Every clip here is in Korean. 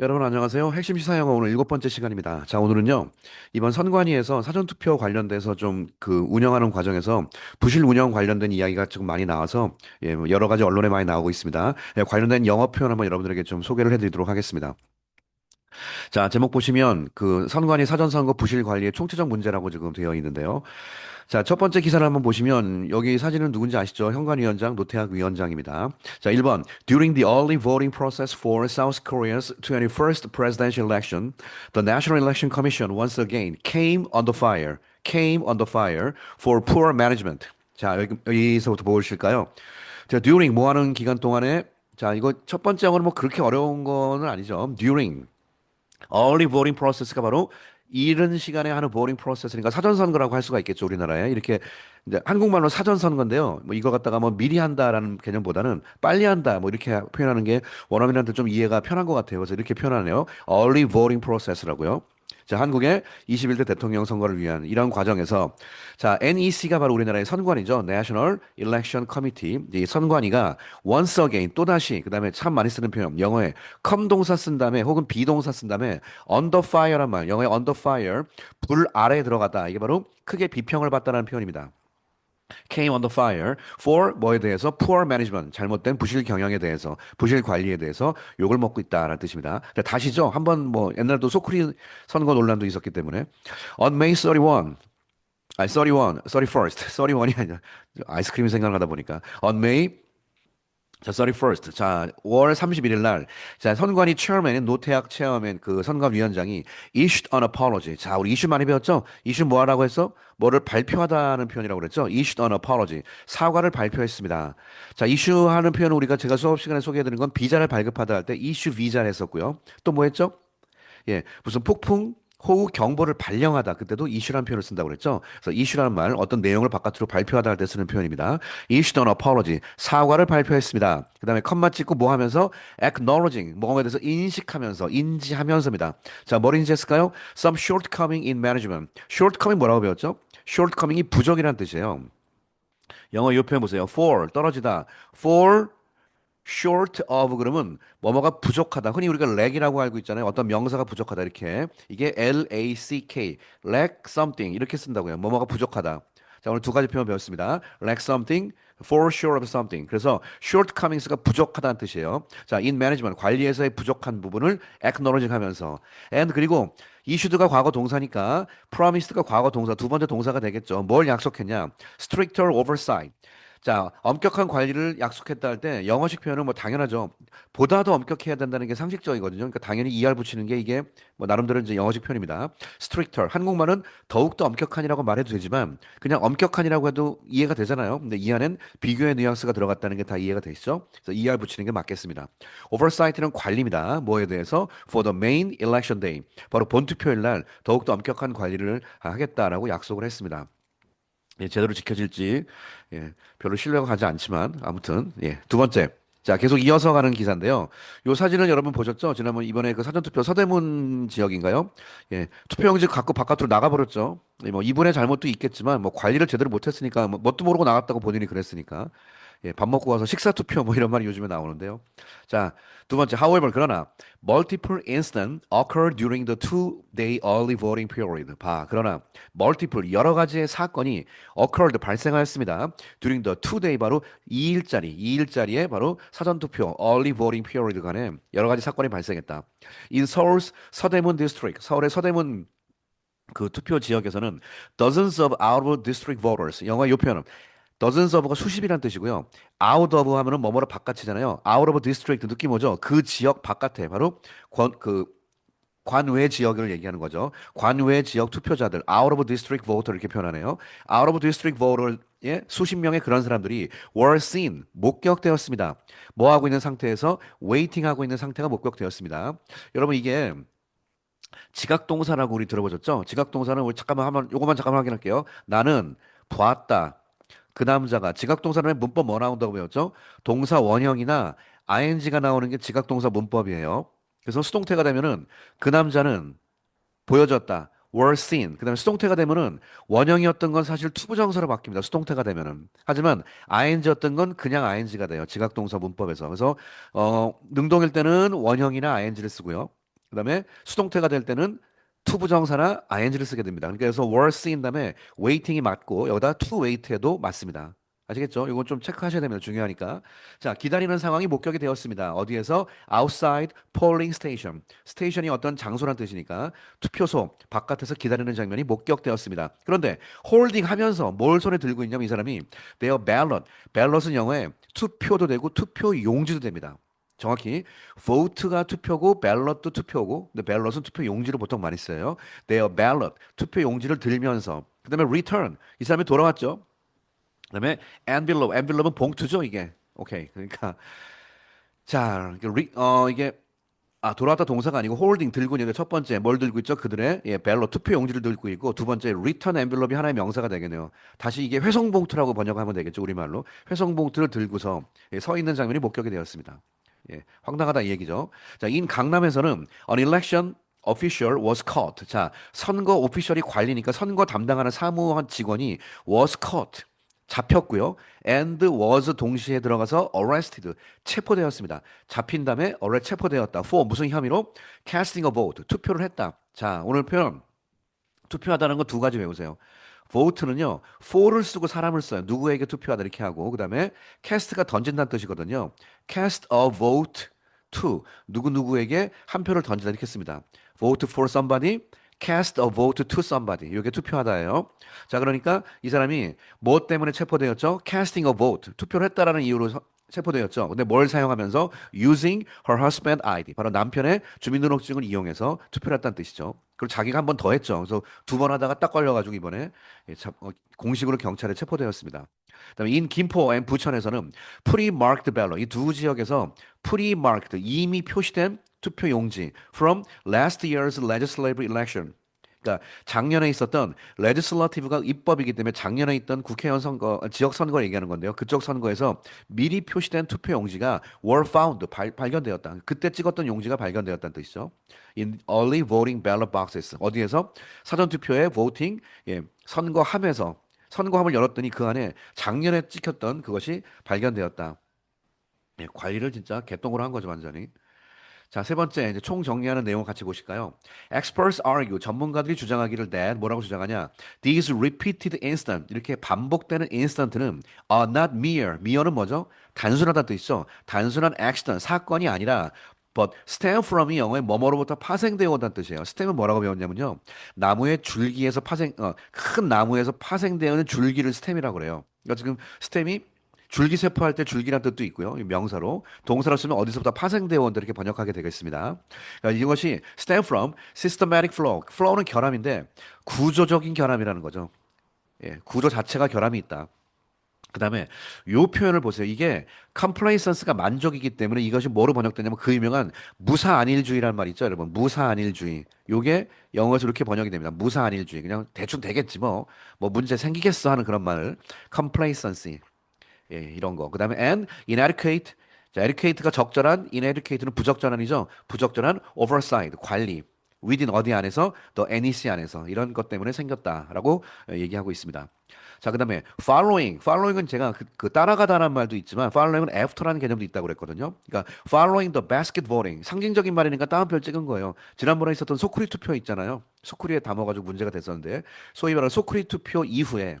여러분 안녕하세요. 핵심 시사 영어 오늘 일곱 번째 시간입니다. 자, 오늘은요. 이번 선관위에서 사전투표 관련돼서 좀 그 운영하는 과정에서 부실 운영 관련된 이야기가 조금 많이 나와서 예, 뭐 여러 가지 언론에 많이 나오고 있습니다. 예, 관련된 영어 표현 한번 여러분들에게 좀 소개를 해드리도록 하겠습니다. 자, 제목 보시면 그 선관위 사전선거 부실 관리의 총체적 문제라고 지금 되어 있는데요. 자, 첫 번째 기사를 한번 보시면 여기 사진은 누군지 아시죠? 현관위원장 노태학 위원장입니다. 자, 1번. During the early voting process for South Korea's 21st presidential election, the National Election Commission once again came under fire. came under fire for poor management. 자, 여기, 여기서부터 보실까요? 자, during 뭐 하는 기간 동안에 자, 이거 첫 번째 영어는 뭐 그렇게 어려운 거는 아니죠. during early voting process가 바로 이른 시간에 하는 보링 프로세스니까 사전 선거라고 할 수가 있겠죠, 우리나라에. 이렇게 이제 한국말로 사전 선거인데요. 뭐 이거 갖다가 뭐 미리 한다라는 개념보다는 빨리 한다, 뭐 이렇게 표현하는 게 원어민한테 좀 이해가 편한 것 같아요. 그래서 이렇게 표현하네요. early voting process라고요. 자, 한국의 21대 대통령 선거를 위한 이런 과정에서 자, NEC가 바로 우리나라의 선관위죠. National Election Committee. 이 선관위가 once again 또다시 그다음에 참 많이 쓰는 표현 영어에 come 동사 쓴 다음에 혹은 be 동사 쓴 다음에 under fire란 말 영어에 under fire 불 아래에 들어갔다. 이게 바로 크게 비평을 받다라는 표현입니다. Came under fire for 뭐에 대해서 poor management 잘못된 부실 경영에 대해서 부실 관리에 대해서 욕을 먹고 있다라는 뜻입니다. 자, 다시죠. 한번 뭐 옛날에도 소크리 선거 논란도 있었기 때문에 on May 31 아니 31 31st 31이 아니라 아이스크림 생각하다 보니까 on May 자, 31st. 자, 5월 31일 날, 자, 선관위 체어맨인 노태학 체어맨 그 선관위원장이 issued an apology. 자, 우리 이슈 많이 배웠죠? 이슈 뭐 하라고 했어? 뭐를 발표하다는 표현이라고 그랬죠? issued an apology. 사과를 발표했습니다. 자, 이슈 하는 표현은 우리가 제가 수업 시간에 소개해드린 건 비자를 발급하다 할 때 이슈 비자를 했었고요. 또 뭐 했죠? 예, 무슨 폭풍, 호우 경보를 발령하다 그때도 이슈라는 표현을 쓴다고 그랬죠. 그래서 이슈라는 말 어떤 내용을 바깥으로 발표하다 할 때 쓰는 표현입니다. issued an apology 사과를 발표했습니다. 그 다음에 컴마 찍고 뭐 하면서 acknowledging 뭐에 대해서 인식하면서 인지하면서입니다. 자, 뭘 인지했을까요? some shortcoming in management. shortcoming 뭐라고 배웠죠? shortcoming이 부족이라는 뜻이에요. 영어 이 표현 보세요. for 떨어지다. for short of 그러면 뭐뭐가 부족하다. 흔히 우리가 lack이라고 알고 있잖아요. 어떤 명사가 부족하다 이렇게. 이게 L-A-C-K, lack something 이렇게 쓴다고요. 뭐뭐가 부족하다. 자, 오늘 두 가지 표현 배웠습니다. lack something, for short of something. 그래서 shortcomings가 부족하다는 뜻이에요. 자, in management 관리에서의 부족한 부분을 acknowledging 하면서 and 그리고 issued가 과거 동사니까 promised가 과거 동사 두 번째 동사가 되겠죠. 뭘 약속했냐? stricter oversight. 자, 엄격한 관리를 약속했다 할 때 영어식 표현은 뭐 당연하죠. 보다 더 엄격해야 된다는 게 상식적이거든요. 그러니까 당연히 ER 붙이는 게 이게 뭐 나름대로 이제 영어식 표현입니다. stricter. 한국말은 더욱더 엄격한이라고 말해도 되지만 그냥 엄격한이라고 해도 이해가 되잖아요. 근데 이 안엔 비교의 뉘앙스가 들어갔다는 게 다 이해가 되시죠? 그래서 ER 붙이는 게 맞겠습니다. oversight는 관리입니다. 뭐에 대해서 for the main election day. 바로 본투표일 날 더욱더 엄격한 관리를 하겠다라고 약속을 했습니다. 예, 제대로 지켜질지 예, 별로 신뢰가 가지 않지만 아무튼 예, 두 번째 자 계속 이어서 가는 기사인데요. 요 사진은 여러분 보셨죠? 지난번 이번에 그 사전투표 서대문 지역인가요? 예, 투표용지 갖고 바깥으로 나가버렸죠. 예, 뭐 이분의 잘못도 있겠지만 뭐 관리를 제대로 못했으니까 뭐 뭣도 모르고 나갔다고 본인이 그랬으니까 예, 밥 먹고 와서 식사 투표 뭐 이런 말이 요즘에 나오는데요. 자, 두 번째, however, 그러나 multiple incidents occur during the two-day early voting period. 봐, 그러나 multiple 여러 가지의 사건이 occurred 발생하였습니다. during the two-day 바로 2일짜리, 2일짜리에 바로 사전 투표 early voting period 간에 여러 가지 사건이 발생했다. in Seoul's 서대문 district, 서울의 서대문 그 투표 지역에서는 dozens of out of district voters 영어 이 표현은 dozens of가 수십이란 뜻이고요. out of 하면은 뭐뭐로 바깥이잖아요. out of district 느낌 오죠? 그 지역 바깥에 바로 권, 그 관외 지역을 얘기하는 거죠. 관외 지역 투표자들 out of district voter 이렇게 표현하네요. out of district voter의 수십 명의 그런 사람들이 were seen 목격되었습니다. 뭐 하고 있는 상태에서 waiting 하고 있는 상태가 목격되었습니다. 여러분 이게 지각 동사라고 우리 들어보셨죠? 지각 동사는 우리 잠깐만 한번 요것만 잠깐만 확인할게요. 나는 보았다. 그 남자가 지각동사는 문법 뭐 나온다고 배웠죠? 동사 원형이나 ing가 나오는 게 지각동사 문법이에요. 그래서 수동태가 되면은 그 남자는 보여졌다. were seen. 그 다음에 수동태가 되면은 원형이었던 건 사실 투부정사로 바뀝니다. 수동태가 되면은. 하지만 ing였던 건 그냥 ing가 돼요. 지각동사 문법에서. 그래서 어 능동일 때는 원형이나 ing를 쓰고요. 그 다음에 수동태가 될 때는 to 부정사나 ing를 쓰게 됩니다. 그러니까 그래서 were seen 다음에 waiting이 맞고 여기다 to wait해도 맞습니다. 아시겠죠? 이건 좀 체크하셔야 됩니다. 중요하니까. 자, 기다리는 상황이 목격이 되었습니다. 어디에서? outside polling station. 스테이션이 어떤 장소란 뜻이니까 투표소 바깥에서 기다리는 장면이 목격되었습니다. 그런데 holding 하면서 뭘 손에 들고 있냐면 이 사람이 their ballot. ballot은 영어에 투표도 되고 투표 용지도 됩니다. 정확히 vote가 투표고 ballott도 투표고 근데 ballot은 투표 용지를 보통 많이 써요. their ballot 투표 용지를 들면서 그다음에 return 이 사람이 돌아왔죠. 그다음에 envelope, envelope은 봉투죠 이게. 오케이. 그러니까 자, 리- 어 이게 아 돌아왔다 동사가 아니고 holding 들고 있는데 첫 번째 뭘 들고 있죠? 그들의 예, 벨로 투표 용지를 들고 있고 두 번째 return envelope이 하나의 명사가 되겠네요. 다시 이게 회송 봉투라고 번역하면 되겠죠 우리말로 회송 봉투를 들고서 예, 서 있는 장면이 목격이 되었습니다. 예, 황당하다 이 얘기죠. 자, 인 강남에서는 an election official was caught. 자, 선거 오피셜이 관리니까 선거 담당하는 사무원 직원이 was caught. 잡혔고요. and was 동시에 들어가서 arrested 체포되었습니다. 잡힌 다음에 arrest 체포되었다. for 무슨 혐의로? casting a vote 투표를 했다. 자, 오늘 표현 투표하다는 거 두 가지 외우세요. Vote는요, for를 쓰고 사람을 써요. 누구에게 투표하다 이렇게 하고, 그 다음에 cast가 던진다는 뜻이거든요. cast a vote to 누구 누구에게 한 표를 던지다 이렇게 씁니다. vote for somebody, cast a vote to somebody. 이게 투표하다예요. 자, 그러니까 이 사람이 뭐 때문에 체포되었죠? casting a vote. 투표를 했다라는 이유로 서- 체포되었죠. 근데 뭘 사용하면서 using her husband ID. 바로 남편의 주민등록증을 이용해서 투표를 했다는 뜻이죠. 그리고 자기가 한 번 더 했죠. 그래서 두 번 하다가 딱 걸려가지고 이번에 예, 참, 어, 공식으로 경찰에 체포되었습니다. 그다음에 in 김포 and 부천에서는 pre-marked ballot 이 두 지역에서 pre-marked 이미 표시된 투표 용지 from last year's legislative election 그러니까 작년에 있었던 레지슬러티브가 입법이기 때문에 작년에 있던 국회의원 선거 지역 선거 얘기하는 건데요. 그쪽 선거에서 미리 표시된 투표 용지가 were found 발, 발견되었다. 그때 찍었던 용지가 발견되었다는 뜻이죠. In early voting ballot boxes 어디에서 사전 투표에 voting 예, 선거함에서 선거함을 열었더니 그 안에 작년에 찍혔던 그것이 발견되었다. 예, 관리를 진짜 개똥으로 한 거죠 완전히. 자, 세 번째, 이제 총 정리하는 내용 같이 보실까요? Experts argue, 전문가들이 주장하기를 that, 뭐라고 주장하냐? These repeated instant, 이렇게 반복되는 instant는 are not mere, mere는 뭐죠? 단순하다는 뜻이죠. 단순한 accident, 사건이 아니라 but stem from이 영어에 뭐뭐로부터 파생되어 온다는 뜻이에요. stem은 뭐라고 배웠냐면요. 나무의 줄기에서 파생, 어, 큰 나무에서 파생되는 줄기를 stem이라고 그래요. 그러니까 지금 stem이 줄기세포 할 때 줄기란 뜻도 있고요. 이 명사로 동사로 쓰면 어디서부터 파생되어 온다 이렇게 번역하게 되겠습니다. 그러니까 이것이 stem from systematic flow. flow는 결함인데 구조적인 결함이라는 거죠. 예, 구조 자체가 결함이 있다. 그 다음에 요 표현을 보세요. 이게 complacence가 만족이기 때문에 이것이 뭐로 번역되냐면 그 유명한 무사안일주의라는 말 있죠, 여러분. 무사안일주의. 요게 영어에서 이렇게 번역이 됩니다. 무사안일주의. 그냥 대충 되겠지 뭐. 뭐 문제 생기겠어 하는 그런 말. complacency. 예, 이런 거. 그 다음에 and inadequate. 자, adequate가 적절한, inadequate는 부적절한이죠. 부적절한 oversight, 관리. within 어디 안에서, the NEC 안에서 이런 것 때문에 생겼다라고 어, 얘기하고 있습니다. 자, 그 다음에 following. following은 제가 그, 그 따라가다라는 말도 있지만 following은 after라는 개념도 있다고 그랬거든요. 그러니까 following the basket voting. 상징적인 말이니까 따옴표를 찍은 거예요. 지난번에 있었던 소쿠리 투표 있잖아요. 소쿠리에 담아 가지고 문제가 됐었는데 소위 말하는 소쿠리 투표 이후에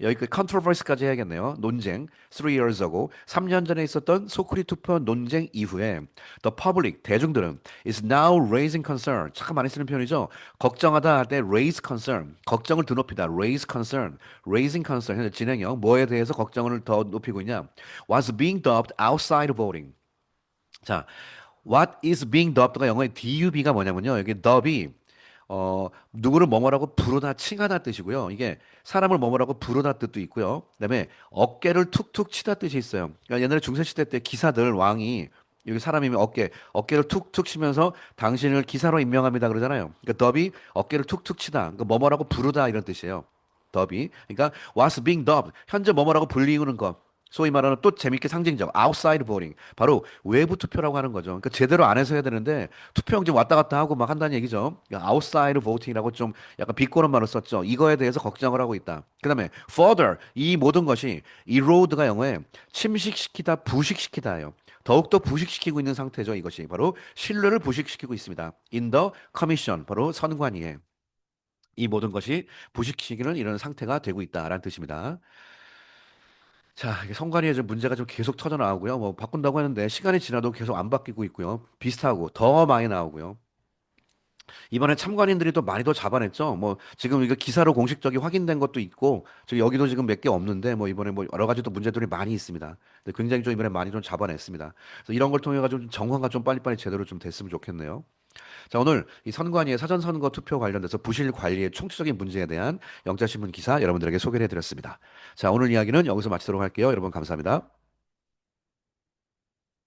여기 그 컨트로버시까지 해야겠네요. 논쟁. 3 years ago. 3년 전에 있었던 소쿠리 투표 논쟁 이후에 the public 대중들은 is now raising concern. 참 많이 쓰는 표현이죠. 걱정하다 할 때 raise concern. 걱정을 드높이다. raise concern. raising concern. 현재 진행형 뭐에 대해서 걱정을 더 높이고 있냐? was being dubbed outside voting. 자, what is being dubbed가 영어의 dub가 뭐냐면요. 여기 dub이 어, 누구를 뭐뭐라고 부르다 칭하다 뜻이고요. 이게 사람을 뭐뭐라고 부르다 뜻도 있고요. 그다음에 어깨를 툭툭 치다 뜻이 있어요. 그러니까 옛날에 중세 시대 때 기사들 왕이 여기 사람이면 어깨 어깨를 툭툭 치면서 당신을 기사로 임명합니다 그러잖아요. 그러니까 더비 어깨를 툭툭 치다. 그러니까 뭐뭐라고 부르다 이런 뜻이에요. 더비. 그러니까 was being dubbed. 현재 뭐뭐라고 불리우는 것. 소위 말하는 또 재밌게 상징적 outside voting 바로 외부 투표라고 하는 거죠. 그러니까 제대로 안에서 해야 되는데 투표용 지금 왔다 갔다 하고 막 한다는 얘기죠. 그러니까 outside voting이라고 좀 약간 비꼬는 말을 썼죠. 이거에 대해서 걱정을 하고 있다. 그다음에 further 이 모든 것이 erode가 영어에 침식시키다, 부식시키다예요. 더욱더 부식시키고 있는 상태죠. 이것이 바로 신뢰를 부식시키고 있습니다. In the commission 바로 선관위에 이 모든 것이 부식시키는 이런 상태가 되고 있다라는 뜻입니다. 자, 이게 선관위에 좀 문제가 좀 계속 터져 나오고요. 뭐 바꾼다고 하는데 시간이 지나도 계속 안 바뀌고 있고요. 비슷하고 더 많이 나오고요. 이번에 참관인들이 또 많이 더 잡아냈죠. 뭐 지금 이거 기사로 공식적이 확인된 것도 있고 저 여기도 지금 몇 개 없는데 뭐 이번에 뭐 여러 가지 또 문제들이 많이 있습니다. 근데 굉장히 좀 이번에 많이 좀 잡아냈습니다. 그래서 이런 걸 통해 가지고 좀 정화가 좀 빨리빨리 제대로 좀 됐으면 좋겠네요. 자, 오늘 이 선관위의 사전선거 투표 관련돼서 부실 관리의 총체적인 문제에 대한 영자신문 기사 여러분들에게 소개를 해드렸습니다. 자, 오늘 이야기는 여기서 마치도록 할게요. 여러분 감사합니다.